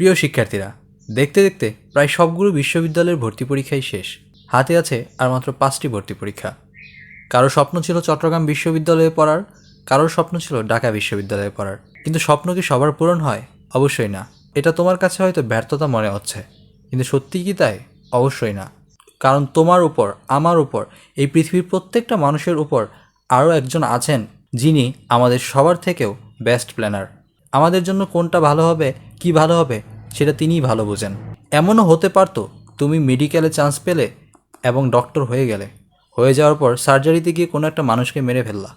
প্রিয় শিক্ষার্থীরা, দেখতে দেখতে প্রায় সবগুলো বিশ্ববিদ্যালয়ের ভর্তি পরীক্ষাই শেষ। হাতে আছে আর মাত্র পাঁচটি ভর্তি পরীক্ষা। কারও স্বপ্ন ছিল চট্টগ্রাম বিশ্ববিদ্যালয়ে পড়ার কারোর স্বপ্ন ছিল ঢাকা বিশ্ববিদ্যালয়ে পড়ার। কিন্তু স্বপ্ন কি সবার পূরণ হয়? অবশ্যই না। এটা তোমার কাছে হয়তো ব্যর্থতা মনে হচ্ছে। কিন্তু সত্যি কি তাই? অবশ্যই না। কারণ তোমার উপর, আমার উপর, এই পৃথিবীর প্রত্যেকটা মানুষের উপর আরও একজন আছেন যিনি আমাদের সবার থেকেও বেস্ট প্ল্যানার আমাদের জন্য কোনটা ভালো হবে, কি ভালো হবে সেটা তিনিই ভালো বোঝেন। এমনও হতে পারতো তুমি মেডিকেলে চান্স পেলে এবং ডক্টর হয়ে গেলে। হয়ে যাওয়ার পর সার্জারিতে গিয়ে কোনো একটা মানুষকে মেরে ফেললা।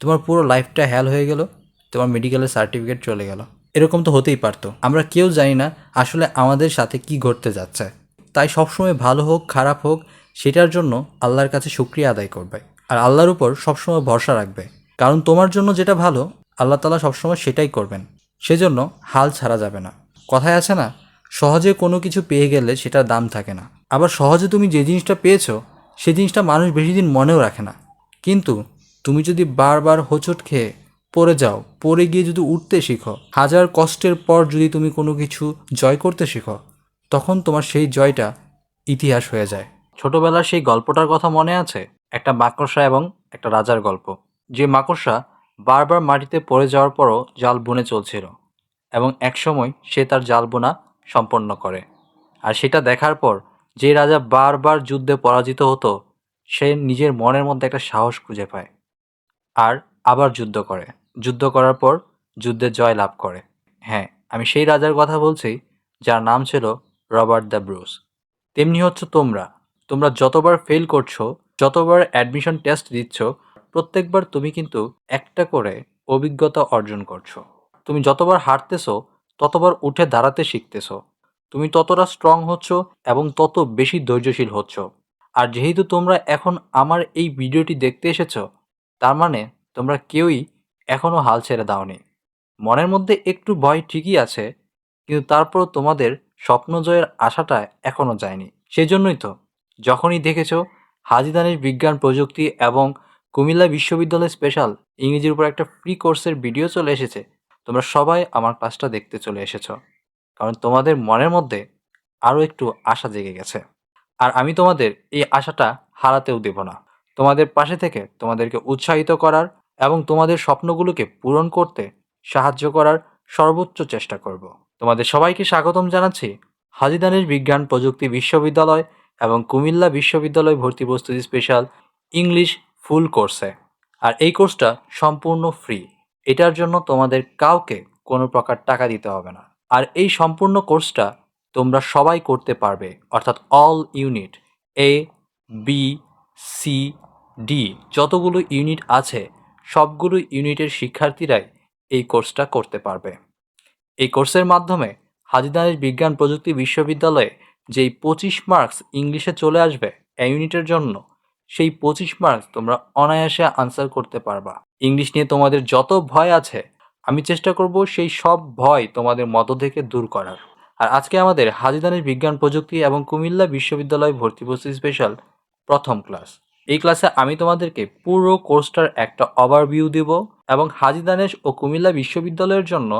তোমার পুরো লাইফটা হ্যাল হয়ে গেল, তোমার মেডিকেলের সার্টিফিকেট চলে গেল। এরকম তো হতেই পারতো। আমরা কেউ জানি না আসলে আমাদের সাথে কি ঘটতে যাচ্ছে। তাই সবসময় ভালো হোক, খারাপ হোক, সেটার জন্য আল্লাহর কাছে শুক্রিয়া আদায় করবে। আর আল্লাহর উপর সবসময় ভরসা রাখবে। কারণ তোমার জন্য যেটা ভালো, আল্লাহ তালা সবসময় সেটাই করবেন। সেজন্য হাল ছাড়া যাবে না। কথায় আছে না, সহজে কোনো কিছু পেয়ে গেলে সেটার দাম থাকে না। আবার সহজে তুমি যে জিনিসটা পেয়েছ সেই জিনিসটা মানুষ বেশি দিন মনেও রাখে না। কিন্তু তুমি যদি বারবার হোঁচট খেয়ে পড়ে যাও, পড়ে গিয়ে যদি উঠতে শিখো, হাজার কষ্টের পর যদি তুমি কোনো কিছু জয় করতে শিখো, তখন তোমার সেই জয়টা ইতিহাস হয়ে যায়। ছোটবেলার সেই গল্পটার কথা মনে আছে? একটা মাকড়সা এবং একটা রাজার গল্প। যে মাকড়সা বারবার মাটিতে পড়ে যাওয়ার পরও জাল বুনে চলছিল। এবং একসময় সে তার জাল বোনা সম্পন্ন করে। আর সেটা দেখার পর যে রাজা বারবার যুদ্ধে পরাজিত হতো, সে নিজের মনের মধ্যে একটা সাহস খুঁজে পায় আর আবার যুদ্ধ করে। যুদ্ধ করার পর যুদ্ধে জয় লাভ করে। হ্যাঁ আমি সেই রাজার কথা বলছি, যার নাম ছিল রবার্ট দ্য ব্রুস। তেমনি হচ্ছে তোমরা। তোমরা যতবার ফেল করছ, যতবার অ্যাডমিশন টেস্ট দিচ্ছ, প্রত্যেকবার তুমি কিন্তু একটা করে অভিজ্ঞতা অর্জন করছ। তুমি যতবার হারতেছো ততবার উঠে দাঁড়াতে শিখতেছো। তুমি ততটা স্ট্রং হচ্ছ এবং তত বেশি ধৈর্যশীল হচ্ছ। আর যেহেতু তোমরা এখন আমার এই ভিডিওটি দেখতে এসেছ, তার মানে তোমরা কেউই এখনও হাল ছেড়ে দাওনি। মনের মধ্যে একটু ভয় ঠিকই আছে, কিন্তু তারপর তোমাদের স্বপ্ন জয়ের আশাটা এখনও যায়নি। সেজন্যই তো যখনই দেখেছ হাজিদানের বিজ্ঞান প্রযুক্তি এবং কুমিল্লা বিশ্ববিদ্যালয় স্পেশাল ইংরেজির উপর একটা ফ্রি কোর্সের ভিডিও চলে এসেছে তোমরা সবাই আমার ক্লাসটা দেখতে চলে এসেছ। কারণ তোমাদের মনের মধ্যে আরও একটু আশা জেগে গেছে। আর আমি তোমাদের এই আশাটা হারাতেও দেব না। তোমাদের পাশে থেকে তোমাদেরকে উৎসাহিত করার এবং তোমাদের স্বপ্নগুলোকে পূরণ করতে সাহায্য করার সর্বোচ্চ চেষ্টা করব। তোমাদের সবাইকে স্বাগতম জানাচ্ছি হাজিদানের বিজ্ঞান প্রযুক্তি বিশ্ববিদ্যালয় এবং কুমিল্লা বিশ্ববিদ্যালয় ভর্তি প্রস্তুতি স্পেশাল ইংলিশ ফুল কোর্সে। আর এই কোর্সটা সম্পূর্ণ ফ্রি। এটার জন্য তোমাদের কাউকে কোনো প্রকার টাকা দিতে হবে না। আর এই সম্পূর্ণ কোর্সটা তোমরা সবাই করতে পারবে, অর্থাৎ all unit A B C D যতগুলো ইউনিট আছে, সবগুলো ইউনিটের শিক্ষার্থীরাই এই কোর্সটা করতে পারবে। এই কোর্সের মাধ্যমে হাজিদানের বিজ্ঞান প্রযুক্তি বিশ্ববিদ্যালয়ে যেই পঁচিশ মার্কস ইংলিশে চলে আসবে, এই ইউনিটের জন্য সেই পঁচিশ মার্কস তোমরা অনায়াসে আনসার করতে পারবা। ইংলিশ নিয়ে তোমাদের যত ভয় আছে, আমি চেষ্টা করব সেই সব ভয় তোমাদের মত থেকে দূর করার। আর আজকে আমাদের হাজিদানের বিজ্ঞান প্রযুক্তি এবং কুমিল্লা বিশ্ববিদ্যালয় ভর্তি প্রস্তুতি স্পেশাল প্রথম ক্লাস এই ক্লাসে আমি তোমাদেরকে পুরো কোর্সটার একটা ওভারভিউ দেব এবং হাজিদানেশ ও কুমিল্লা বিশ্ববিদ্যালয়ের জন্য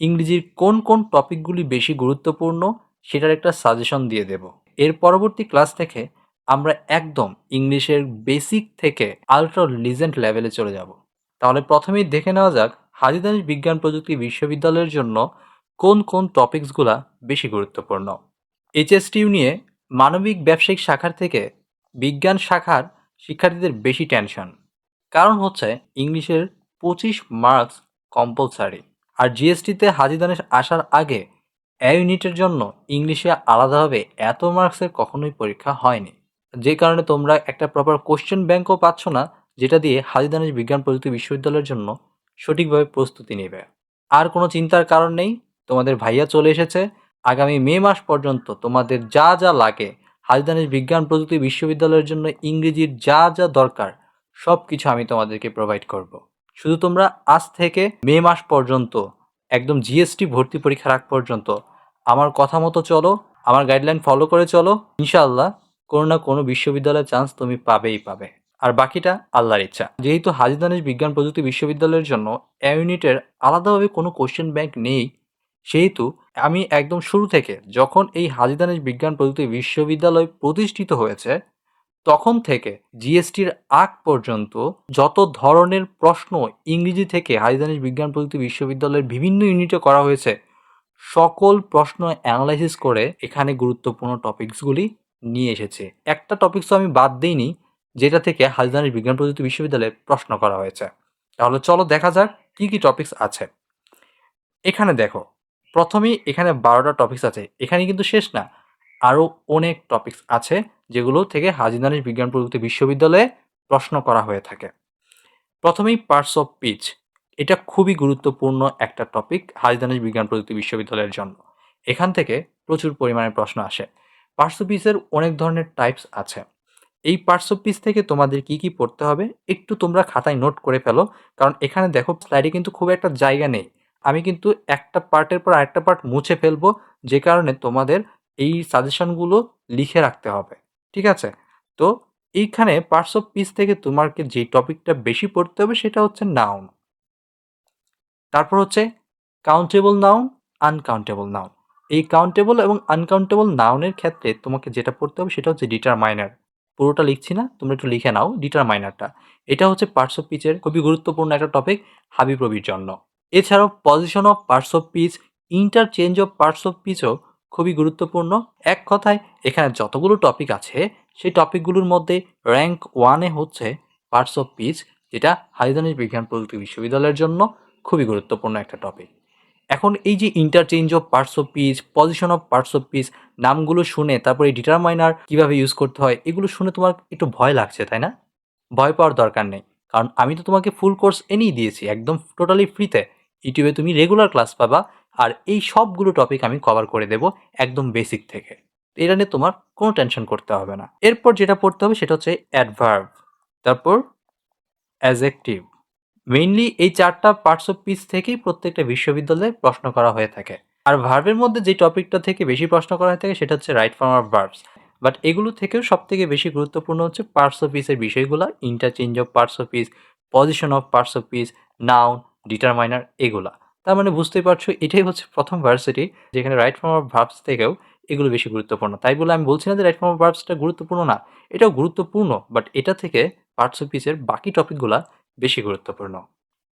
ইংরেজির কোন কোন টপিকগুলি বেশি গুরুত্বপূর্ণ সেটার একটা সাজেশন দিয়ে দেব। এর পরবর্তী ক্লাস থেকে আমরা একদম ইংলিশের বেসিক থেকে আলট্রা লিজেন্ড লেভেলে চলে যাব। তাহলে প্রথমেই দেখে নেওয়া যাক হাজিদানিস বিজ্ঞান প্রযুক্তি বিশ্ববিদ্যালয়ের জন্য কোন কোন টপিকসগুলা বেশি গুরুত্বপূর্ণ। এইচএসটিউ নিয়ে মানবিক ব্যবসায়িক শাখার থেকে বিজ্ঞান শাখার শিক্ষার্থীদের বেশি টেনশন কারণ হচ্ছে ইংলিশের পঁচিশ মার্কস কম্পালসারি আর জিএসটিতে হাজিদানেশ আসার আগে এ ইউনিটের জন্য ইংলিশে আলাদাভাবে এত মার্কসের কখনোই পরীক্ষা হয়নি। যে কারণে তোমরা একটা প্রপার কোশ্চেন ব্যাংকও পাচ্ছ না, যেটা দিয়ে হাজিদানেশ বিজ্ঞান প্রযুক্তি বিশ্ববিদ্যালয়ের জন্য সঠিকভাবে প্রস্তুতি নেবে আর কোনো চিন্তার কারণ নেই, তোমাদের ভাইয়া চলে এসেছে আগামী মে মাস পর্যন্ত তোমাদের যা যা লাগে হাজিদানেশ বিজ্ঞান প্রযুক্তি বিশ্ববিদ্যালয়ের জন্য ইংরেজির যা যা দরকার সব কিছু আমি তোমাদেরকে প্রোভাইড করব। শুধু তোমরা আজ থেকে মে মাস পর্যন্ত, একদম জিএসটি ভর্তি পরীক্ষা রাখ পর্যন্ত, আমার কথা মতো চলো, আমার গাইডলাইন ফলো করে চলো, ইনশাআল্লাহ কোনো না কোনো বিশ্ববিদ্যালয়ের চান্স তুমি পাবেই পাবে। আর বাকিটা আল্লাহর ইচ্ছা। যেহেতু হাজিদানেশ বিজ্ঞান প্রযুক্তি বিশ্ববিদ্যালয়ের জন্য এ ইউনিটের আলাদাভাবে কোনো কোশ্চেন ব্যাংক নেই, সেহেতু আমি একদম শুরু থেকে যখন এই হাজী দানেশ বিজ্ঞান প্রযুক্তি বিশ্ববিদ্যালয় প্রতিষ্ঠিত হয়েছে, তখন থেকে জিএসটির আগ পর্যন্ত যত ধরনের প্রশ্ন ইংরেজি থেকে হাজী দানেশ বিজ্ঞান প্রযুক্তি বিশ্ববিদ্যালয়ের বিভিন্ন ইউনিটে করা হয়েছে, সকল প্রশ্ন অ্যানালাইসিস করে এখানে গুরুত্বপূর্ণ টপিকসগুলি নিয়ে এসেছে। একটা টপিকস আমি বাদ দিইনি, যেটা থেকে হাজী দানেশ বিজ্ঞান প্রযুক্তি বিশ্ববিদ্যালয়ে প্রশ্ন করা হয়েছে। তাহলে চলো দেখা যাক কি কি টপিকস আছে। এখানে দেখো, প্রথমেই এখানে বারোটা টপিকস আছে। এখানে কিন্তু শেষ না, আরও অনেক টপিকস আছে, যেগুলো থেকে হাজী দানেশ বিজ্ঞান প্রযুক্তি বিশ্ববিদ্যালয়ে প্রশ্ন করা হয়ে থাকে। প্রথমেই পার্টস অফ পিচ এটা খুবই গুরুত্বপূর্ণ একটা টপিক হাজী দানেশ বিজ্ঞান প্রযুক্তি বিশ্ববিদ্যালয়ের জন্য। এখান থেকে প্রচুর পরিমাণে প্রশ্ন আসে। পার্টস অফ পিচের অনেক ধরনের টাইপস আছে। এই পার্টস অফ পিচ থেকে তোমাদের কি কি পড়তে হবে একটু তোমরা খাতায় নোট করে ফেলো, কারণ এখানে দেখো স্লাইডে কিন্তু খুব একটা জায়গা নেই। আমি কিন্তু একটা পার্টের পর আরেকটা পার্ট মুছে ফেলব, যে কারণে তোমাদের এই সাজেশনগুলো লিখে রাখতে হবে। ঠিক আছে? তো এইখানে পার্টস অফ পিস থেকে তোমাকে যে টপিকটা বেশি পড়তে হবে সেটা হচ্ছে নাউন তারপর হচ্ছে কাউন্টেবল নাউন আনকাউন্টেবল নাউন এই কাউন্টেবল এবং আনকাউন্টেবল নাউনের ক্ষেত্রে তোমাকে যেটা পড়তে হবে সেটা হচ্ছে ডিটারমাইনার পুরোটা লিখছি না, তোমরা একটু লিখে নাও ডিটারমাইনারটা এটা হচ্ছে পার্টস অফ পিচের খুবই গুরুত্বপূর্ণ একটা টপিক হাবিপ্রবির জন্য। এছাড়াও position of parts of speech interchange of parts of পিচও খুবই গুরুত্বপূর্ণ। এক কথায়, এখানে যতগুলো টপিক আছে, সেই টপিকগুলোর মধ্যে র্যাঙ্ক ওয়ানে হচ্ছে পার্টস অফ পিচ যেটা হাইদানিস বিজ্ঞান প্রযুক্তি বিশ্ববিদ্যালয়ের জন্য খুবই গুরুত্বপূর্ণ একটা টপিক এখন এই যে interchange of parts of speech position of parts of speech নামগুলো শুনে তারপরে ডিটারমাইনার কীভাবে ইউজ করতে হয়, এগুলো শুনে তোমার একটু ভয় লাগছে, তাই না? ভয় পাওয়ার দরকার নেই। কারণ আমি তো তোমাকে ফুল কোর্স এনেই দিয়েছি, একদম টোটালি ফ্রিতে ইউটিউবে তুমি রেগুলার ক্লাস পাবা, আর এই সবগুলো টপিক আমি কভার করে দেব একদম বেসিক থেকে। এটা নিয়ে তোমার কোনো টেনশন করতে হবে না। এরপর যেটা পড়তে হবে সেটা হচ্ছে অ্যাডভার্ব তারপর অ্যাজেকটিভ মেইনলি এই চারটা পার্টস অফ পিস থেকেই প্রত্যেকটা বিশ্ববিদ্যালয়ে প্রশ্ন করা হয়ে থাকে। আর ভার্বের মধ্যে যে টপিকটা থেকে বেশি প্রশ্ন করা হয়ে থাকে সেটা হচ্ছে right form of verbs but এগুলো থেকেও সব থেকে বেশি গুরুত্বপূর্ণ হচ্ছে পার্টস অফ পিসের বিষয়গুলো interchange of parts of speech position of parts of speech noun determiner এগুলা। তার মানে বুঝতেই পারছ, এটাই হচ্ছে প্রথম ভার্সিটি যেখানে রাইট ফর্ম অফ ভার্বস থেকেও এগুলো বেশি গুরুত্বপূর্ণ। তাই বলে আমি বলছি না যে রাইট ফর্ম অফ ভার্বসটা গুরুত্বপূর্ণ না, এটাও গুরুত্বপূর্ণ বাট এটা থেকে পার্টস অফ পিসের বাকি টপিকগুলো বেশি গুরুত্বপূর্ণ।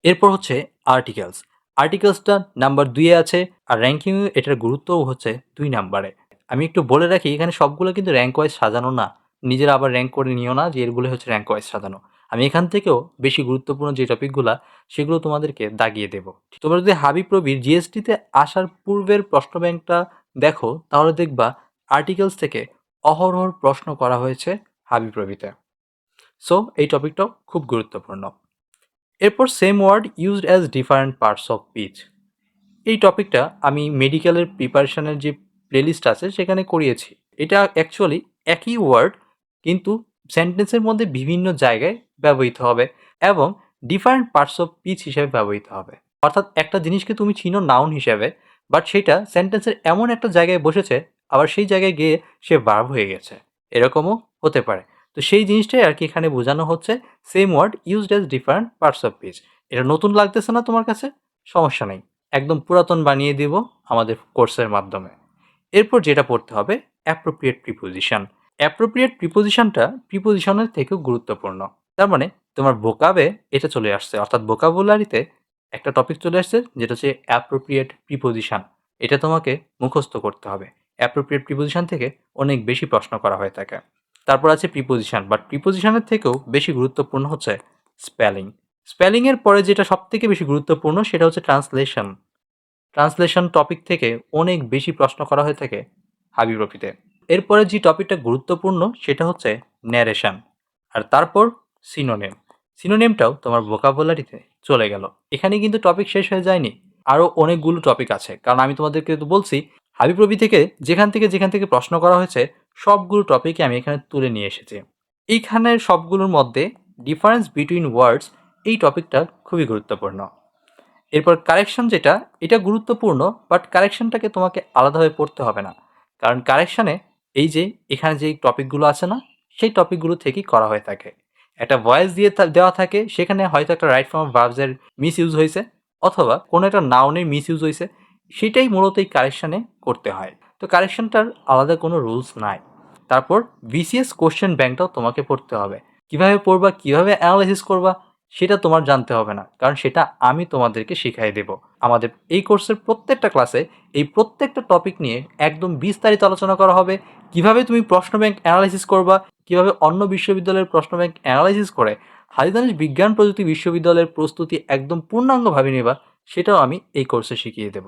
এরপর হচ্ছে আর্টিকেলস আর্টিকেলসটা নাম্বার দুইয়ে আছে আর র্যাঙ্কিং এটার গুরুত্বও হচ্ছে দুই নাম্বারে আমি একটু বলে রাখি, এখানে সবগুলো কিন্তু র্যাঙ্ক ওয়াইজ সাজানো না। নিজেরা আবার র্যাঙ্ক করে নিও না যে এগুলো হচ্ছে র্যাঙ্ক ওয়াইজ সাজানো। আমি এখান থেকেও বেশি গুরুত্বপূর্ণ যে টপিকগুলো, সেগুলো তোমাদেরকে দাগিয়ে দেব। তোমরা যদি হাবি প্রবির জিএসটিতে আসার পূর্বের প্রশ্ন ব্যাংকটা দেখো, তাহলে দেখবা আর্টিকেলস থেকে অহরহর প্রশ্ন করা হয়েছে হাবি প্রবিতে সো এই টপিকটাও খুব গুরুত্বপূর্ণ। এরপর same word used as different parts of speech এই টপিকটা আমি মেডিকেলের প্রিপারেশনের যে প্লেলিস্ট আছে সেখানে করিয়েছি। এটা অ্যাকচুয়ালি একই ওয়ার্ড কিন্তু সেন্টেন্সের মধ্যে বিভিন্ন জায়গায় ব্যবহৃত হবে এবং ডিফারেন্ট পার্টস অফ পিচ হিসেবে ব্যবহৃত হবে। অর্থাৎ একটা জিনিসকে তুমি চিনো নাউন হিসেবে বাট সেটা সেন্টেন্সের এমন একটা জায়গায় বসেছে, আবার সেই জায়গায় গিয়ে সে ভার্ব হয়ে গেছে। এরকমও হতে পারে। তো সেই জিনিসটাই আর কি এখানে বোঝানো হচ্ছে। Same word used as different parts of speech এটা নতুন লাগতেছে না তোমার কাছে? সমস্যা নেই। একদম পুরাতন বানিয়ে দিব আমাদের কোর্সের মাধ্যমে। এরপর যেটা পড়তে হবে অ্যাপ্রোপ্রিয়েট প্রিপোজিশন অ্যাপ্রোপ্রিয়েট প্রিপোজিশনটা প্রিপোজিশনের থেকেও গুরুত্বপূর্ণ। তার মানে তোমার বোকাবে এটা চলে আসছে। অর্থাৎ বোকাবুলারিতে একটা টপিক চলে আসছে, যেটা হচ্ছে অ্যাপ্রোপ্রিয়েট প্রিপোজিশন এটা তোমাকে মুখস্থ করতে হবে। অ্যাপ্রোপ্রিয়েট প্রিপোজিশন থেকে অনেক বেশি প্রশ্ন করা হয়ে থাকে। তারপর আছে প্রিপোজিশন বাট প্রিপোজিশনের থেকেও বেশি গুরুত্বপূর্ণ হচ্ছে স্পেলিং স্পেলিংয়ের পরে যেটা সব থেকে বেশি গুরুত্বপূর্ণ সেটা হচ্ছে ট্রান্সলেশন ট্রান্সলেশন টপিক থেকে অনেক বেশি প্রশ্ন করা হয়ে থাকে হাবিপ্রফিতে এরপরে যে টপিকটা গুরুত্বপূর্ণ সেটা হচ্ছে ন্যারেশন আর তারপর সিনোনেম সিনোনেমটাও তোমার ভোকাবুলারিতে চলে গেল। এখানে কিন্তু টপিক শেষ হয়ে যায়নি, আরও অনেকগুলো টপিক আছে। কারণ আমি তোমাদেরকে তো বলছি হাবিপ্রবি থেকে যেখান থেকে যেখান থেকে প্রশ্ন করা হয়েছে সবগুলো টপিকই আমি এখানে তুলে নিয়ে এসেছি। এইখানের সবগুলোর মধ্যে ডিফারেন্স বিটুইন ওয়ার্ডস এই টপিকটা খুবই গুরুত্বপূর্ণ। এরপর কারেকশন যেটা, এটা গুরুত্বপূর্ণ বাট কারেকশনটাকে তোমাকে আলাদাভাবে পড়তে হবে না। কারণ কারেকশানে এই যে, এখানে যে টপিকগুলো আছে না, সেই টপিকগুলো থেকেই করা হয়ে থাকে। একটা ভয়েস দিয়ে দেওয়া থাকে, সেখানে হয়তো একটা রাইট ফর্ম ভার্বসের মিস ইউজ হয়েছে, অথবা কোনো একটা নাউনের মিস ইউজ হয়েছে, সেটাই মূলত এই কারেকশানে করতে হয়। তো কারেকশনটার আলাদা কোনো রুলস নাই। তারপর বিসিএস কোশ্চেন ব্যাংকটাও তোমাকে পড়তে হবে। কীভাবে পড়বা, কীভাবে অ্যানালাইসিস করবা, সেটা তোমার জানতে হবে না, কারণ সেটা আমি তোমাদেরকে শিখাই দেব। আমাদের এই কোর্সের প্রত্যেকটা ক্লাসে এই প্রত্যেকটা টপিক নিয়ে একদম বিস্তারিত আলোচনা করা হবে। কীভাবে তুমি প্রশ্ন ব্যাংক অ্যানালাইসিস করবা, কীভাবে অন্য বিশ্ববিদ্যালয়ের প্রশ্ন ব্যাংক অ্যানালাইসিস করে হাজিদানিস বিজ্ঞান প্রযুক্তি বিশ্ববিদ্যালয়ের প্রস্তুতি একদম পূর্ণাঙ্গভাবে নেবা, সেটাও আমি এই কোর্সে শিখিয়ে দেব।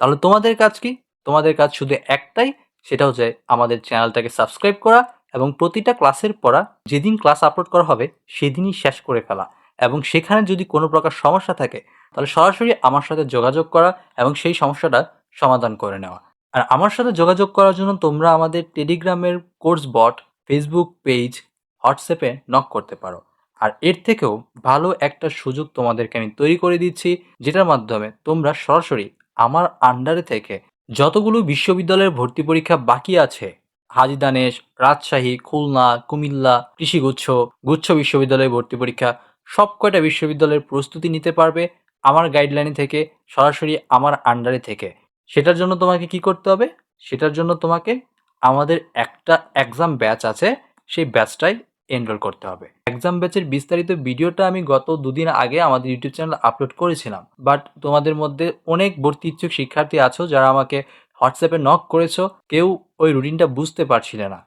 তাহলে তোমাদের কাজ কি? তোমাদের কাজ শুধু একটাই, সেটা হচ্ছে আমাদের চ্যানেলটাকে সাবস্ক্রাইব করা এবং প্রতিটা ক্লাসের পড়া যেদিন ক্লাস আপলোড করা হবে, সেদিনই শেষ করে ফেলা। এবং সেখানে যদি কোনো প্রকার সমস্যা থাকে, তাহলে সরাসরি আমার সাথে যোগাযোগ করা এবং সেই সমস্যাটা সমাধান করে নেওয়া। আর আমার সাথে যোগাযোগ করার জন্য তোমরা আমাদের টেলিগ্রামের কোর্স বট, ফেসবুক পেজ, হোয়াটসঅ্যাপে নক করতে পারো। আর এর থেকেও ভালো একটা সুযোগ তোমাদেরকে আমি তৈরি করে দিচ্ছি, যেটার মাধ্যমে তোমরা সরাসরি আমার আন্ডারে থেকে যতগুলো বিশ্ববিদ্যালয়ের ভর্তি পরীক্ষা বাকি আছে, হাজি দানেশ, রাজশাহী, খুলনা, কুমিল্লা, কৃষিগুচ্ছ, গুচ্ছ বিশ্ববিদ্যালয়ে ভর্তি পরীক্ষা সব কয়টা বিশ্ববিদ্যালয়ের প্রস্তুতি নিতে পারবে আমার গাইডলাইন থেকে, সরাসরি আমার আন্ডারে থেকে। সেটার জন্য তোমাকে কি করতে হবে? সেটার জন্য তোমাকে আমাদের একটা এক্সাম ব্যাচ আছে, সেই ব্যাচটাই এনরোল করতে হবে। এক্সাম ব্যাচের বিস্তারিত ভিডিওটা আমি গত দুদিন আগে আমাদের ইউটিউব চ্যানেল আপলোড করেছিলাম। বাট তোমাদের মধ্যে অনেক ভর্তি ইচ্ছুক শিক্ষার্থী আছো যারা আমাকে হোয়াটসঅ্যাপে নক করেছ, কেউ ওই রুটিনটা বুঝতে পারছিলে না।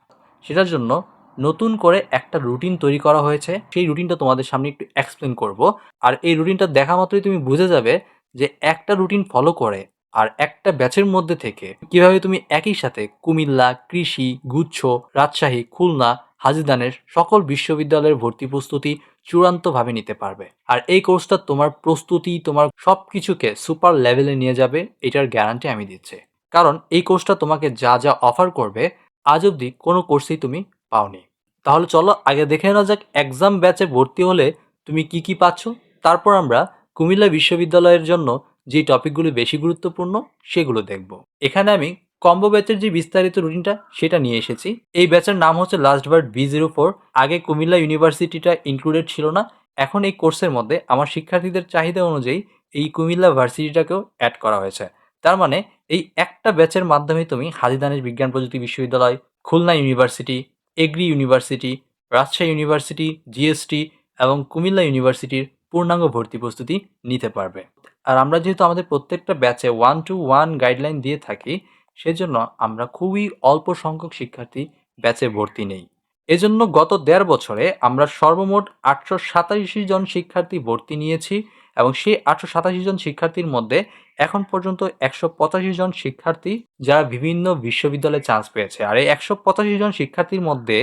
সেটার জন্য নতুন করে একটা রুটিন তৈরি করা হয়েছে। সেই রুটিনটা তোমাদের সামনে একটু এক্সপ্লেন করব। আর এই রুটিনটা দেখা মাত্রই তুমি বুঝে যাবে যে একটা রুটিন ফলো করে আর একটা ব্যাচের মধ্যে থেকে কীভাবে তুমি একই সাথে কুমিল্লা, কৃষি, গুচ্ছ, রাজশাহী, খুলনা হাজিদানের সকল বিশ্ববিদ্যালয়ের ভর্তি প্রস্তুতি চূড়ান্তভাবে নিতে পারবে। আর এই কোর্সটা তোমার প্রস্তুতি, তোমার সব কিছুকে সুপার লেভেলে নিয়ে যাবে, এটার গ্যারান্টি আমি দিচ্ছি। কারণ এই কোর্সটা তোমাকে যা যা অফার করবে, আজ অবধি কোনো কোর্সেই তুমি পাওনি। তাহলে চলো আগে দেখে নেওয়া যাক, এক্সাম ব্যাচে ভর্তি হলে তুমি কি কি পাচ্ছ? তারপর আমরা কুমিল্লা বিশ্ববিদ্যালয়ের জন্য যে টপিকগুলি বেশি গুরুত্বপূর্ণ, সেগুলো দেখব। এখানে আমি কম্বো ব্যাচের যে বিস্তারিত রুটিনটা, সেটা নিয়ে এসেছি। এই ব্যাচের নাম হচ্ছে last bird B zero four আগে কুমিল্লা ইউনিভার্সিটিটা ইনক্লুডেড ছিল না। এখন এই কোর্সের মধ্যে আমার শিক্ষার্থীদের চাহিদা অনুযায়ী এই কুমিল্লা ভার্সিটিটাকেও অ্যাড করা হয়েছে। তার মানে এই একটা ব্যাচের মাধ্যমে তুমি হাজিদানের বিজ্ঞান প্রযুক্তি বিশ্ববিদ্যালয়, Khulna university, agri university, Rajshahi university GST এবং কুমিল্লা ইউনিভার্সিটির পূর্ণাঙ্গ ভর্তি প্রস্তুতি নিতে পারবে। আর আমরা যেহেতু আমাদের প্রত্যেকটা ব্যাচে ওয়ান টু ওয়ান গাইডলাইন দিয়ে থাকি সেজন্য আমরা খুবই অল্প সংখ্যক শিক্ষার্থী ব্যাচে ভর্তি নেই। এজন্য গত দেড় বছরে আমরা সর্বমোট আটশো সাতাশি জন শিক্ষার্থী ভর্তি নিয়েছি এবং সেই আটশো সাতাশি জন শিক্ষার্থীর মধ্যে এখন পর্যন্ত একশো পঁচাশি জন শিক্ষার্থী যারা বিভিন্ন বিশ্ববিদ্যালয়ে চান্স পেয়েছে। আর এই একশো পঁচাশি জন শিক্ষার্থীর মধ্যে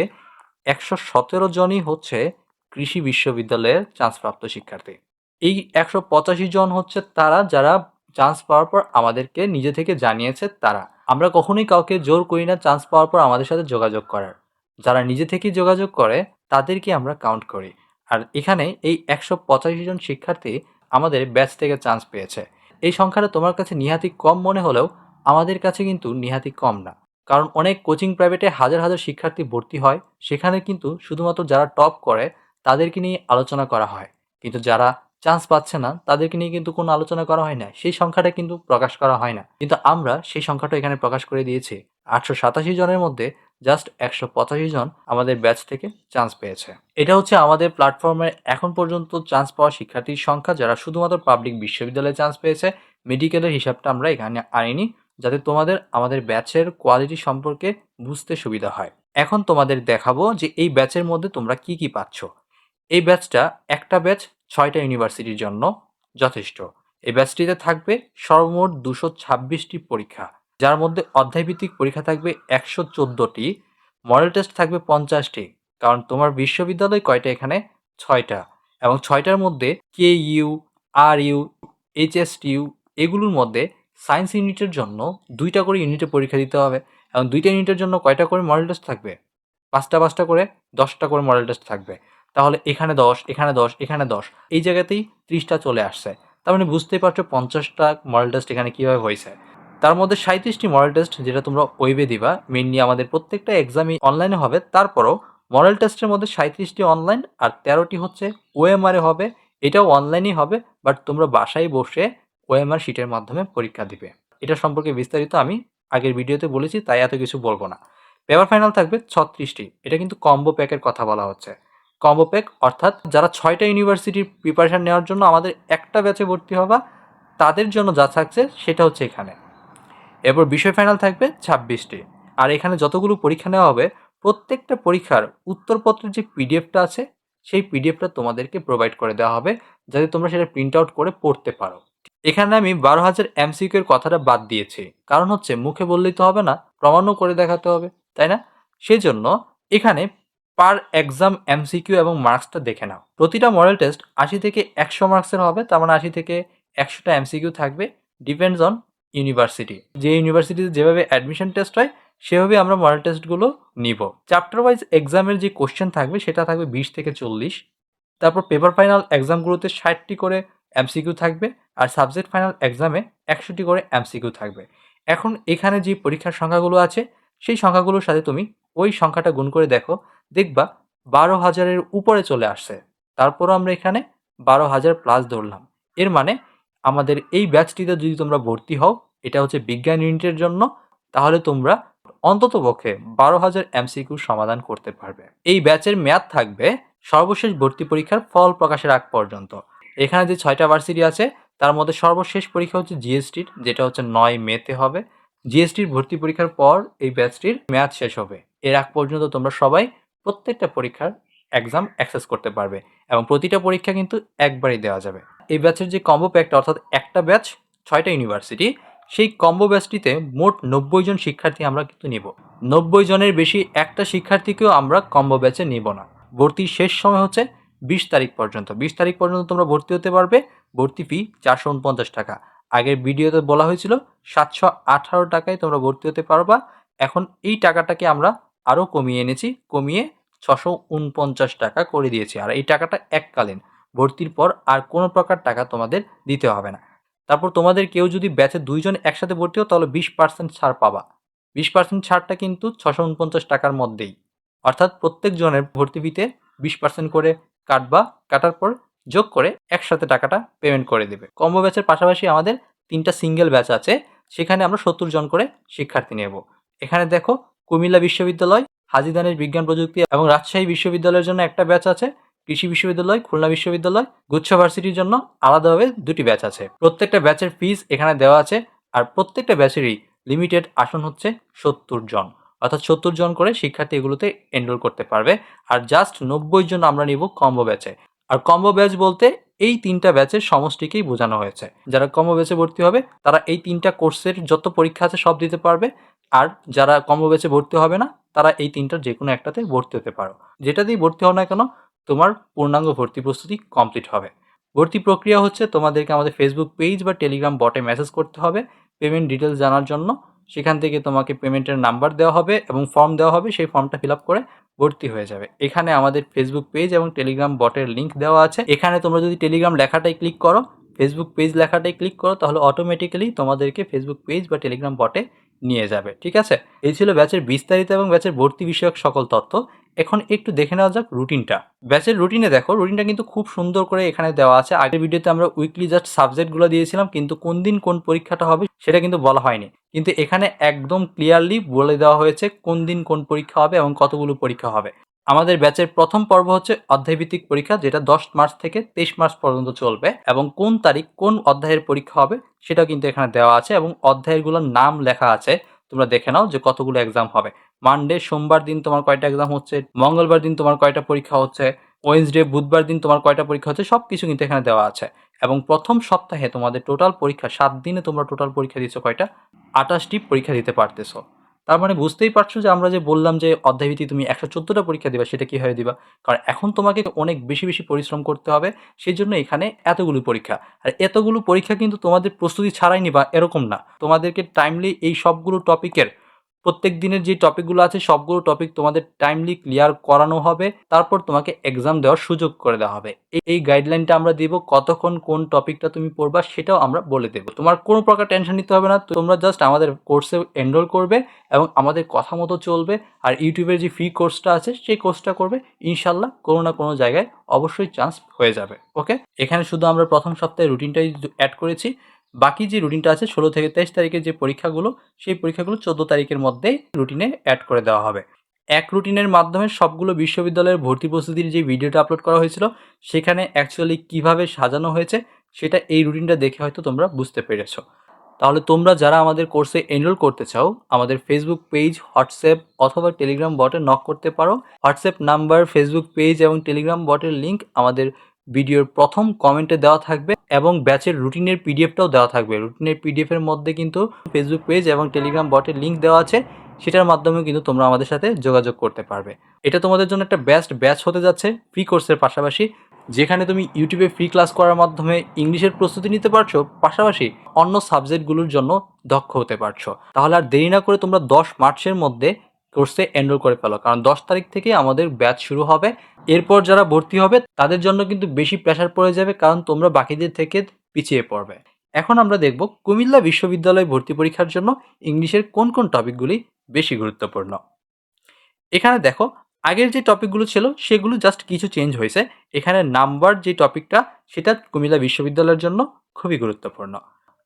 একশো সতেরো জনই হচ্ছে কৃষি বিশ্ববিদ্যালয়ের চান্সপ্রাপ্ত শিক্ষার্থী। এই একশো পঁচাশি জন হচ্ছে তারা, যারা চান্স পাওয়ার পর আমাদেরকে নিজে থেকে জানিয়েছে তারা। আমরা কখনোই কাউকে জোর করি না চান্স পাওয়ার পর আমাদের সাথে যোগাযোগ করার। যারা নিজে থেকেই যোগাযোগ করে তাদেরকে আমরা কাউন্ট করি। আর এখানে এই একশো পঁচাশি জন শিক্ষার্থী আমাদের ব্যাচ থেকে চান্স পেয়েছে। এই সংখ্যাটা তোমার কাছে নিহাতি কম মনে হলেও আমাদের কাছে কিন্তু নিহাতি কম না। কারণ অনেক কোচিং প্রাইভেটে হাজার হাজার শিক্ষার্থী ভর্তি হয়। সেখানে কিন্তু শুধুমাত্র যারা টপ করে, তাদেরকে নিয়ে আলোচনা করা হয়। কিন্তু যারা চান্স পাচ্ছে না, তাদেরকে নিয়ে কিন্তু কোনো আলোচনা করা হয় না, সেই সংখ্যাটা কিন্তু প্রকাশ করা হয় না। কিন্তু আমরা সেই সংখ্যাটা এখানে প্রকাশ করে দিয়েছি। আটশো সাতাশি জনের মধ্যে জাস্ট একশো পঁচাশি জন আমাদের ব্যাচ থেকে চান্স পেয়েছে। এটা হচ্ছে আমাদের প্ল্যাটফর্মে এখন পর্যন্ত চান্স পাওয়া শিক্ষার্থীর সংখ্যা, যারা শুধুমাত্র পাবলিক বিশ্ববিদ্যালয়ে চান্স পেয়েছে। মেডিকেলের হিসাবটা আমরা এখানে আনিনি, যাতে তোমাদের আমাদের ব্যাচের কোয়ালিটি সম্পর্কে বুঝতে সুবিধা হয়। এখন তোমাদের দেখাবো যে এই ব্যাচের মধ্যে তোমরা কি কি পাচ্ছ। এই ব্যাচটা একটা ব্যাচ ছয়টা ইউনিভার্সিটির জন্য যথেষ্ট। এই ব্যাচটিতে থাকবে সর্বমোট দুশো ছাব্বিশটি পরীক্ষা, যার মধ্যে অধ্যায়ভিত্তিক পরীক্ষা থাকবে একশো চোদ্দোটি মডেল টেস্ট থাকবে পঞ্চাশটি, কারণ তোমার বিশ্ববিদ্যালয় কয়টা এখানে? ছয়টা। এবং ছয়টার মধ্যে K U R U HS U এগুলোর মধ্যে সায়েন্স ইউনিটের জন্য দুইটা করে ইউনিটে পরীক্ষা দিতে হবে এবং দুইটা ইউনিটের জন্য কয়টা করে মডেল টেস্ট থাকবে? পাঁচটা পাঁচটা করে, দশটা করে মডেল টেস্ট থাকবে। তাহলে এখানে দশ এখানে দশ এখানে দশ। এই জায়গাতেই ত্রিশটা চলে আসছে। তার মানে বুঝতেই পারছ পঞ্চাশটা মডেল টেস্ট এখানে কীভাবে হয়েছে। তার মধ্যে সাঁত্রিশটি মডেল টেস্ট যেটা তোমরা ওয়েবে দিবা মেনলি আমাদের প্রত্যেকটা এক্সামই অনলাইনে হবে। তারপরও মডেল টেস্টের মধ্যে সাঁত্রিশটি অনলাইন আর তেরোটি হচ্ছে ওএমআরে হবে। এটাও অনলাইনই হবে বাট তোমরা বাসায় বসে ওএমআর শিটের মাধ্যমে পরীক্ষা দিবে। এটা সম্পর্কে বিস্তারিত আমি আগের ভিডিওতে বলেছি, তাই এত কিছু বলব না। পেপার ফাইনাল থাকবে ছত্রিশটি। এটা কিন্তু কম্বো প্যাকের কথা বলা হচ্ছে। কম্বো প্যাক অর্থাৎ যারা ছয়টা ইউনিভার্সিটির প্রিপারেশান নেওয়ার জন্য আমাদের একটা ব্যাচে ভর্তি হবা, তাদের জন্য যা থাকছে সেটা হচ্ছে এখানে। এরপর বিষয় ফাইনাল থাকবে ছাব্বিশটি। আর এখানে যতগুলো পরীক্ষা নেওয়া হবে, প্রত্যেকটা পরীক্ষার উত্তরপত্রের যে পিডিএফটা আছে, সেই পিডিএফটা তোমাদেরকে প্রোভাইড করে দেওয়া হবে, যাতে তোমরা সেটা প্রিন্ট আউট করে পড়তে পারো। এখানে আমি বারো হাজার এমসিকিউ এর কথাটা বাদ দিয়েছি। কারণ হচ্ছে মুখে বললেই তো হবে না, প্রমাণও করে দেখাতে হবে, তাই না? সেই জন্য এখানে পার এক্সাম এমসিকিউ এবং মার্কসটা দেখে নাও। প্রতিটা মডেল টেস্ট আশি থেকে একশো মার্কসের হবে, তার মানে আশি থেকে একশোটা এমসিকিউ থাকবে ডিপেন্ডস অন ইউনিভার্সিটি যে ইউনিভার্সিটিতে যেভাবে অ্যাডমিশন টেস্ট হয়, সেভাবে আমরা মডেল টেস্টগুলো নিব। চ্যাপ্টার ওয়াইজ এক্সামের যে কোশ্চেন থাকবে, সেটা থাকবে বিশ থেকে চল্লিশ। তারপর পেপার ফাইনাল এক্সামগুলোতে ষাটটি করে এমসিকিউ থাকবে, আর সাবজেক্ট ফাইনাল এক্সামে একশোটি করে এমসিকিউ থাকবে। এখন এখানে যে পরীক্ষার সংখ্যাগুলো আছে, সেই সংখ্যাগুলোর সাথে তুমি ওই সংখ্যাটা গুণ করে দেখো দেখবা বারো হাজারের উপরে চলে আসছে। তারপরও আমরা এখানে বারো হাজার প্লাস ধরলাম। এর মানে আমাদের এই ব্যাচটিতে যদি তোমরা ভর্তি হও, এটা হচ্ছে বিজ্ঞান ইউনিটের জন্য, তাহলে তোমরা অন্তত পক্ষে বারো হাজার এমসিকিউ সমাধান করতে পারবে। এই ব্যাচের মেয়াদ থাকবে সর্বশেষ ভর্তি পরীক্ষার ফল প্রকাশের আগ পর্যন্ত। এখানে যে ছয়টা ভার্সিটি আছে, তার মধ্যে সর্বশেষ পরীক্ষা হচ্ছে জিএসটির যেটা হচ্ছে নয় মেতে হবে। জিএসটির ভর্তি পরীক্ষার পর এই ব্যাচটির মেয়াদ শেষ হবে। এর আগ পর্যন্ত তোমরা সবাই প্রত্যেকটা পরীক্ষার এক্সাম অ্যাক্সেস করতে পারবে এবং প্রতিটা পরীক্ষা কিন্তু একবারই দেওয়া যাবে। এই ব্যাচের যে কম্বো প্যাকটা অর্থাৎ একটা ব্যাচ ছয়টা ইউনিভার্সিটি সেই কম্বো ব্যাচটিতে মোট নব্বই জন শিক্ষার্থী আমরা কিন্তু নিব। নব্বই জনের বেশি একটা শিক্ষার্থীকেও আমরা কম্বো ব্যাচে নিব না। ভর্তির শেষ সময় হচ্ছে বিশ তারিখ পর্যন্ত। বিশ তারিখ পর্যন্ত তোমরা ভর্তি হতে পারবে। ভর্তি ফি চারশো উনপঞ্চাশ টাকা। আগের ভিডিওতে বলা হয়েছিল সাতশো আঠারো টাকায় তোমরা ভর্তি হতে পারবা। এখন এই টাকাটাকে আমরা আরও কমিয়ে এনেছি, কমিয়ে ছশো উনপঞ্চাশ টাকা করে দিয়েছি। আর এই টাকাটা এককালীন, ভর্তির পর আর কোনো প্রকার টাকা তোমাদের দিতে হবে না। তারপর তোমাদের কেউ যদি ব্যাচে দুইজন একসাথে ভর্তি হও, তাহলে বিশ পার্সেন্ট ছাড় পাবা। বিশ পার্সেন্ট ছাড়টা কিন্তু ছশো উনপঞ্চাশ টাকার মধ্যেই। অর্থাৎ প্রত্যেক জনের ভর্তি ফিতে বিশ পার্সেন্ট করে কাটবা, কাটার পর যোগ করে একসাথে টাকাটা পেমেন্ট করে দেবে। কম্বো ব্যাচের পাশাপাশি আমাদের তিনটা সিঙ্গেল ব্যাচ আছে, সেখানে আমরা সত্তর জন করে শিক্ষার্থী নেব। এখানে দেখো কুমিল্লা বিশ্ববিদ্যালয়, হাজিদানের বিজ্ঞান প্রযুক্তি এবং রাজশাহী বিশ্ববিদ্যালয়ের জন্য একটা ব্যাচ আছে, কৃষি বিশ্ববিদ্যালয়, খুলনা বিশ্ববিদ্যালয়, গুচ্ছ ভার্সিটির জন্য আলাদাভাবে দুটি ব্যাচ আছে। প্রত্যেকটা ব্যাচের ফিস এখানে দেওয়া আছে আর প্রত্যেকটা ব্যাচেরই লিমিটেড আসন হচ্ছে সত্তর জন। অর্থাৎ সত্তর জন করে শিক্ষার্থী এগুলোতে এনরোল করতে পারবে। আর জাস্ট নব্বই জন আমরা নিব কম্বো ব্যাচে আর কম্বো ব্যাচ বলতে এই তিনটা ব্যাচের সমষ্টিকেই বোঝানো হয়েছে। যারা কম্বো ব্যাচে ভর্তি হবে, তারা এই তিনটা কোর্সের যত পরীক্ষা আছে সব দিতে পারবে। আর যারা কম্বো ব্যাচে ভর্তি হবে না, তারা এই তিনটার যে কোনো একটাতে ভর্তি হতে পারো। যেটা দিয়ে ভর্তি হও না কেন, তোমার পূর্ণাঙ্গ ভর্তি প্রস্তুতি কমপ্লিট হবে। ভর্তি প্রক্রিয়া হচ্ছে তোমাদেরকে আমাদের ফেসবুক পেজ বা টেলিগ্রাম বটে মেসেজ করতে হবে। পেমেন্ট ডিটেলস জানার জন্য সেখান থেকে তোমাকে পেমেন্টের নাম্বার দেওয়া হবে এবং ফর্ম দেওয়া হবে, সেই ফর্মটা ফিল আপ করে ভর্তি হয়ে যাবে। এখানে আমাদের ফেসবুক পেজ এবং টেলিগ্রাম বটের লিঙ্ক দেওয়া আছে। এখানে তোমরা যদি টেলিগ্রাম লেখাটাই ক্লিক করো ফেসবুক পেজ লেখাটাই ক্লিক করো, তাহলে অটোমেটিক্যালি তোমাদেরকে ফেসবুক পেজ বা টেলিগ্রাম বটে নিয়ে যাবে, ঠিক আছে? এই ছিল ব্যাচের বিস্তারিত এবং ব্যাচের ভর্তি বিষয়ক সকল তথ্য। এখন একটু দেখে নেওয়া যাক রুটিনটা। ব্যাচের রুটিনে দেখো, রুটিনটা কিন্তু খুব সুন্দর করে এখানে দেওয়া আছে। আগের ভিডিওতে আমরা উইকলি জাস্ট সাবজেক্টগুলো দিয়েছিলাম, কিন্তু কোন দিন কোন পরীক্ষাটা হবে সেটা কিন্তু বলা হয়নি। কিন্তু এখানে একদম ক্লিয়ারলি বলে দেওয়া হয়েছে কোন দিন কোন পরীক্ষা হবে এবং কতগুলো পরীক্ষা হবে। আমাদের ব্যাচের প্রথম পর্ব হচ্ছে অধ্যায়ভিত্তিক পরীক্ষা, যেটা দশ মার্চ থেকে তেইশ মার্চ পর্যন্ত চলবে এবং কোন তারিখ কোন অধ্যায়ের পরীক্ষা হবে সেটা কিন্তু এখানে দেওয়া আছে এবং অধ্যায়গুলোর নাম লেখা আছে। তোমরা দেখে নাও যে কতগুলো এক্সাম হবে। মানডে সোমবার দিন তোমার কয়টা এক্সাম হচ্ছে? মঙ্গলবার দিন তোমার কয়টা পরীক্ষা হচ্ছে? ওয়েন্সডে বুধবার দিন তোমার কয়টা পরীক্ষা হচ্ছে? সব কিছু কিন্তু এখানে দেওয়া আছে। এবং প্রথম সপ্তাহে তোমাদের টোটাল পরীক্ষা, সাত দিনে তোমরা টোটাল পরীক্ষা দিচ্ছ কয়টা? আঠাশটি পরীক্ষা দিতে পারতেছো। তার মানে বুঝতেই পারছ যে আমরা যে বললাম যে অধ্যায়ভিত্তি তুমি একশো চোদ্দোটা পরীক্ষা দিবা, সেটা কীভাবে দিবা? কারণ এখন তোমাকে অনেক বেশি বেশি পরিশ্রম করতে হবে সেই জন্য এখানে এতগুলো পরীক্ষা। আর এতগুলো পরীক্ষা কিন্তু তোমাদের প্রস্তুতি ছাড়াই নিবা, এরকম না। তোমাদেরকে টাইমলি এই সবগুলো টপিকের প্রত্যেক দিনের যে টপিকগুলো আছে, সবগুলো টপিক তোমাদের টাইমলি ক্লিয়ার করানো হবে। তারপর তোমাকে এক্সাম দেওয়ার সুযোগ করে দেওয়া হবে। এই- গাইডলাইনটা আমরা দিব কতক্ষণ কোন টপিকটা তুমি পড়বা, সেটাও আমরা বলে দেবো। তোমার কোনো প্রকার টেনশন নিতে হবে না, তোমরা জাস্ট আমাদের কোর্সে এনরোল করবে এবং আমাদের কথা মতো চলবে। আর ইউটিউবের যে ফ্রি কোর্সটা আছে, সেই কোর্সটা করবে। ইনশাল্লাহ কোনো না কোনো জায়গায় অবশ্যই চান্স হয়ে যাবে। ওকে এখানে শুধু আমরা প্রথম সপ্তাহে রুটিনটাই অ্যাড করেছি। বাকি যে রুটিনটা আছে, ষোলো থেকে তেইশ তারিখের যে পরীক্ষাগুলো, সেই পরীক্ষাগুলো চোদ্দ তারিখের মধ্যেই রুটিনে অ্যাড করে দেওয়া হবে। এক রুটিনের মাধ্যমে সবগুলো বিশ্ববিদ্যালয়ের ভর্তি প্রস্তুতির যে ভিডিওটা আপলোড করা হয়েছিল, সেখানে অ্যাকচুয়ালি কীভাবে সাজানো হয়েছে, সেটা এই রুটিনটা দেখে হয়তো তোমরা বুঝতে পেরেছ। তাহলে তোমরা যারা আমাদের কোর্সে এনরোল করতে চাও, আমাদের ফেসবুক পেজ হোয়াটসঅ্যাপ অথবা টেলিগ্রাম বটে নক করতে পারো। হোয়াটসঅ্যাপ নাম্বার ফেসবুক পেজ এবং টেলিগ্রাম বটের লিঙ্ক আমাদের ভিডিওর প্রথম কমেন্টে দেওয়া থাকবে এবং ব্যাচের রুটিনের পিডিএফটাও দেওয়া থাকবে। রুটিনের পিডিএফের মধ্যে কিন্তু ফেসবুক পেজ এবং টেলিগ্রাম বটের লিঙ্ক দেওয়া আছে। সেটার মাধ্যমে কিন্তু তোমরা আমাদের সাথে যোগাযোগ করতে পারবে। এটা তোমাদের জন্য একটা বেস্ট ব্যাচ হতে যাচ্ছে ফ্রি কোর্সের পাশাপাশি। যেখানে তুমি ইউটিউবে ফ্রি ক্লাস করার মাধ্যমে ইংলিশের প্রস্তুতি নিতে পারছ, পাশাপাশি অন্য সাবজেক্টগুলোর জন্য দক্ষ হতে পারছ। তাহলে আর দেরি না করে তোমরা দশ মার্চের মধ্যে কোর্সে এনরোল করে ফেলো। কারণ দশ তারিখ থেকে আমাদের ব্যাচ শুরু হবে। এরপর যারা ভর্তি হবে, তাদের জন্য কিন্তু বেশি প্রেশার পড়ে যাবে, কারণ তোমরা বাকিদের থেকে পিছিয়ে পড়বে। এখন আমরা দেখব কুমিল্লা বিশ্ববিদ্যালয় ভর্তি পরীক্ষার জন্য ইংলিশের কোন কোন টপিকগুলি বেশি গুরুত্বপূর্ণ। এখানে দেখো, আগের যে টপিকগুলো ছিল, সেগুলো জাস্ট কিছু চেঞ্জ হয়েছে। এখানে নাম্বার যে টপিকটা, সেটা কুমিল্লা বিশ্ববিদ্যালয়ের জন্য খুবই গুরুত্বপূর্ণ।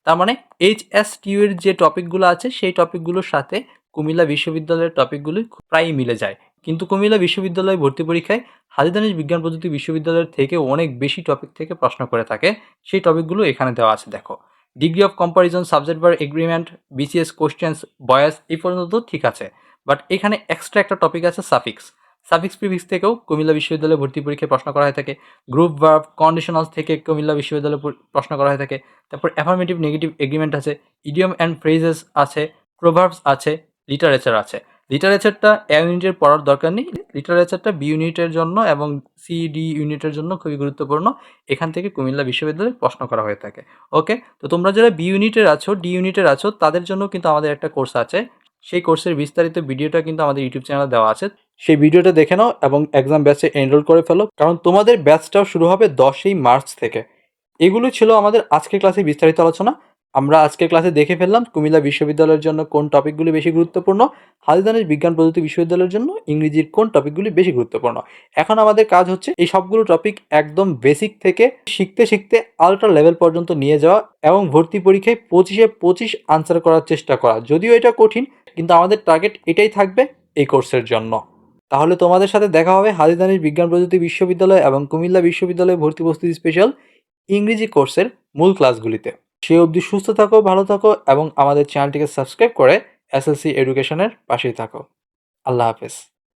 তার মানে এইচ এস টিউ এর যে টপিকগুলো আছে, সেই টপিকগুলোর সাথে কুমিল্লা বিশ্ববিদ্যালয়ের টপিকগুলি প্রায়ই মিলে যায়। কিন্তু কুমিল্লা বিশ্ববিদ্যালয় ভর্তি পরীক্ষায় হাজিদানিস বিজ্ঞান প্রযুক্তি বিশ্ববিদ্যালয়ের থেকে অনেক বেশি টপিক থেকে প্রশ্ন করে থাকে। সেই টপিকগুলো এখানে দেওয়া আছে, দেখো। ডিগ্রি অফ কম্পারিজন সাবজেক্ট বার এগ্রিমেন্ট, বিসিএস কোশ্চেন্স, বয়াস, এই পর্যন্ত ঠিক আছে। বাট এখানে এক্সট্রা একটা টপিক আছে সাফিক্স। সাফিক্স প্রিফিক্স থেকেও কুমিল্লা বিশ্ববিদ্যালয়ে ভর্তি পরীক্ষায় প্রশ্ন করা হয়ে থাকে। গ্রুপ ভার্ব, কন্ডিশনালস থেকে কুমিল্লা বিশ্ববিদ্যালয়ে প্রশ্ন করা হয়ে থাকে। তারপর অ্যাফার্মেটিভ নেগেটিভ এগ্রিমেন্ট আছে, ইডিয়ম অ্যান্ড ফ্রেজেস আছে, প্রোভার্বস আছে লিটারেচার আছে। লিটারেচারটা এ ইউনিটের পড়ার দরকার নেই। লিটারেচারটা বি ইউনিটের জন্য এবং সি ডি ইউনিটের জন্য খুবই গুরুত্বপূর্ণ। এখান থেকে কুমিল্লা বিশ্ববিদ্যালয়ে প্রশ্ন করা হয়ে থাকে। ওকে তো তোমরা যারা বি ইউনিটের আছো ডি ইউনিটের আছো, তাদের জন্য কিন্তু আমাদের একটা কোর্স আছে। সেই কোর্সের বিস্তারিত ভিডিওটা কিন্তু আমাদের ইউটিউব চ্যানেলে দেওয়া আছে। সেই ভিডিওটা দেখে নাও এবং এক্সাম ব্যাচে এনরোল করে ফেলো। কারণ তোমাদের ব্যাচটাও শুরু হবে দশই মার্চ থেকে। এগুলো ছিল আমাদের আজকের ক্লাসে বিস্তারিত আলোচনা। আমরা আজকের ক্লাসে দেখে ফেললাম কুমিল্লা বিশ্ববিদ্যালয়ের জন্য কোন টপিকগুলি বেশি গুরুত্বপূর্ণ হালদানের বিজ্ঞান প্রযুক্তি বিশ্ববিদ্যালয়ের জন্য ইংরেজির কোন টপিকগুলি বেশি গুরুত্বপূর্ণ। এখন আমাদের কাজ হচ্ছে এই সবগুলো টপিক একদম বেসিক থেকে শিখতে শিখতে আলট্রা লেভেল পর্যন্ত নিয়ে যাওয়া এবং ভর্তি পরীক্ষায় পঁচিশে পঁচিশ আনসার করার চেষ্টা করা। যদিও এটা কঠিন, কিন্তু আমাদের টার্গেট এটাই থাকবে এই কোর্সের জন্য। তাহলে তোমাদের সাথে দেখা হবে হাজিদানির বিজ্ঞান প্রযুক্তি বিশ্ববিদ্যালয় এবং কুমিল্লা বিশ্ববিদ্যালয়ে ভর্তি প্রস্তুতি স্পেশাল ইংরেজি কোর্সের মূল ক্লাসগুলিতে সে অবধি সুস্থ থাকো, ভালো থাকো এবং আমাদের চ্যানেলটিকে সাবস্ক্রাইব করে এসএলসি এডুকেশনের পাশেই থাকো। আল্লাহ হাফেজ।